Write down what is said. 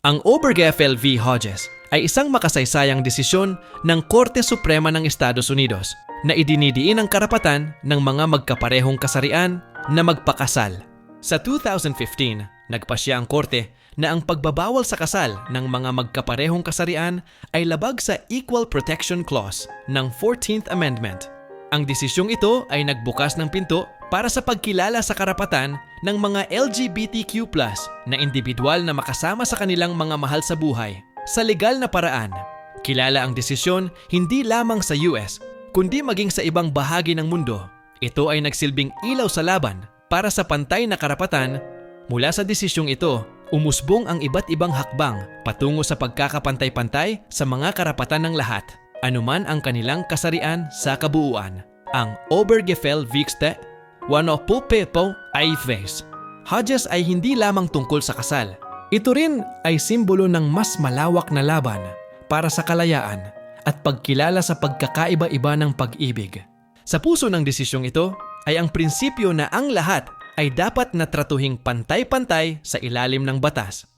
Ang Obergefell v. Hodges ay isang makasaysayang desisyon ng Korte Suprema ng Estados Unidos na idinidiin ang karapatan ng mga magkaparehong kasarian na magpakasal. Sa 2015, nagpasya ang korte na ang pagbabawal sa kasal ng mga magkaparehong kasarian ay labag sa Equal Protection Clause ng 14th Amendment. Ang desisyong ito ay nagbukas ng pinto para sa pagkilala sa karapatan ng mga LGBTQ+ na individual na makasama sa kanilang mga mahal sa buhay sa legal na paraan. Kilala ang desisyon hindi lamang sa US, kundi maging sa ibang bahagi ng mundo. Ito ay nagsilbing ilaw sa laban para sa pantay na karapatan. Mula sa desisyong ito, umusbong ang iba't ibang hakbang patungo sa pagkakapantay-pantay sa mga karapatan ng lahat, anuman ang kanilang kasarian sa kabuuan. Ang Obergefell Vikste, Wano Pupepo ay face. Hodges ay hindi lamang tungkol sa kasal. Ito rin ay simbolo ng mas malawak na laban para sa kalayaan at pagkilala sa pagkakaiba-iba ng pag-ibig. Sa puso ng desisyong ito ay ang prinsipyo na ang lahat ay dapat na tratuhing pantay-pantay sa ilalim ng batas.